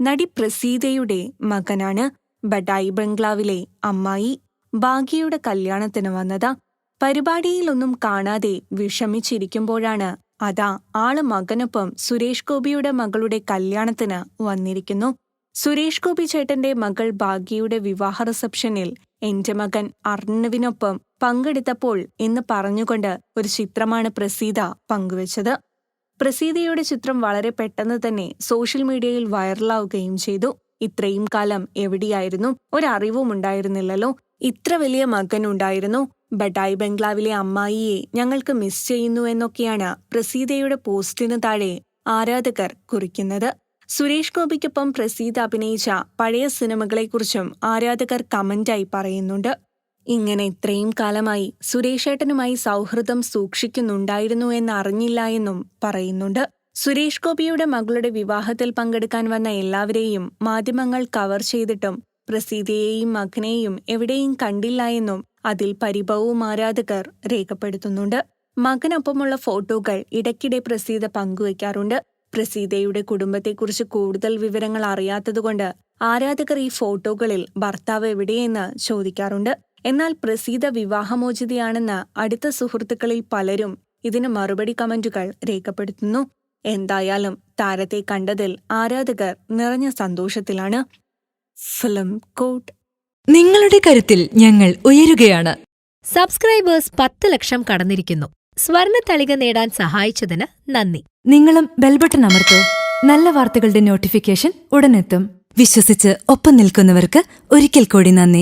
നടി പ്രസീതയുടെ മകനാണ് ബഡായി ബംഗ്ലാവിലെ അമ്മായി. ഭാഗ്യയുടെ കല്യാണത്തിന് വന്നത് പരിപാടിയിലൊന്നും കാണാതെ വിഷമിച്ചിരിക്കുമ്പോഴാണ്. അതാ ആൾ മകനൊപ്പം സുരേഷ് ഗോപിയുടെ മകളുടെ കല്യാണത്തിന് വന്നിരിക്കുന്നു. സുരേഷ് ഗോപി ചേട്ടന്റെ മകൾ ഭാഗ്യയുടെ വിവാഹ റിസപ്ഷനിൽ എന്റെ മകൻ അർണവിനൊപ്പം പങ്കെടുത്തപ്പോൾ എന്ന് പറഞ്ഞുകൊണ്ട് ഒരു ചിത്രമാണ് പ്രസീത പങ്കുവച്ചത്. പ്രസീതയുടെ ചിത്രം വളരെ പെട്ടെന്ന് തന്നെ സോഷ്യൽ മീഡിയയിൽ വൈറലാവുകയും ചെയ്തു. ഇത്രയും കാലം എവിടെയായിരുന്നു? ഒരറിവും ഉണ്ടായിരുന്നില്ലല്ലോ. ഇത്ര വലിയ മകൻ ഉണ്ടായിരുന്നു. ബഡായി ബംഗ്ലാവിലെ അമ്മായിയെ ഞങ്ങൾക്ക് മിസ് ചെയ്യുന്നു എന്നൊക്കെയാണ് പ്രസീതയുടെ പോസ്റ്റിന് താഴെ ആരാധകർ കുറിക്കുന്നത്. സുരേഷ് ഗോപിക്കൊപ്പം പ്രസീത അഭിനയിച്ച പഴയ സിനിമകളെക്കുറിച്ചും ആരാധകർ കമന്റായി പറയുന്നുണ്ട്. ഇങ്ങനെ ഇത്രയും കാലമായി സുരേഷേട്ടനുമായി സൗഹൃദം സൂക്ഷിക്കുന്നുണ്ടായിരുന്നു എന്നറിഞ്ഞില്ല എന്നും പറയുന്നുണ്ട്. സുരേഷ് ഗോപിയുടെ മകളുടെ വിവാഹത്തിൽ പങ്കെടുക്കാൻ വന്ന എല്ലാവരെയും മാധ്യമങ്ങൾ കവർ ചെയ്തിട്ടും പ്രസീതയെയും മകനെയും എവിടെയും കണ്ടില്ല എന്നും അതിൽ പരിഭവവും ആരാധകർ രേഖപ്പെടുത്തുന്നുണ്ട്. മകനൊപ്പമുള്ള ഫോട്ടോകൾ ഇടയ്ക്കിടെ പ്രസീത പങ്കുവയ്ക്കാറുണ്ട്. പ്രസീതയുടെ കുടുംബത്തെക്കുറിച്ച് കൂടുതൽ വിവരങ്ങൾ അറിയാത്തതുകൊണ്ട് ആരാധകർ ഈ ഫോട്ടോകളിൽ ഭർത്താവ് എവിടെയെന്ന് ചോദിക്കാറുണ്ട്. എന്നാൽ പ്രസീത വിവാഹമോചിതയാണെന്ന് അടുത്ത സുഹൃത്തുക്കളിൽ പലരും ഇതിന് മറുപടി കമന്റുകൾ രേഖപ്പെടുത്തുന്നു. എന്തായാലും താരത്തെ കണ്ടതിൽ ആരാധകർ നിറഞ്ഞ സന്തോഷത്തിലാണ്. ഫിലിം കോട്ട്. നിങ്ങളുടെ കരുത്തിൽ ഞങ്ങൾ ഉയരുകയാണ്. സബ്സ്ക്രൈബേഴ്സ് പത്ത് ലക്ഷം കടന്നിരിക്കുന്നു. സ്വർണ തളിക നേടാൻ സഹായിച്ചതിന് നന്ദി. നിങ്ങളും ബെൽബട്ടൺ അമർത്തോ. നല്ല വാർത്തകളുടെ നോട്ടിഫിക്കേഷൻ ഉടനെത്തും. വിശ്വസിച്ച് ഒപ്പം നിൽക്കുന്നവർക്ക് ഒരിക്കൽ കൂടി നന്ദി.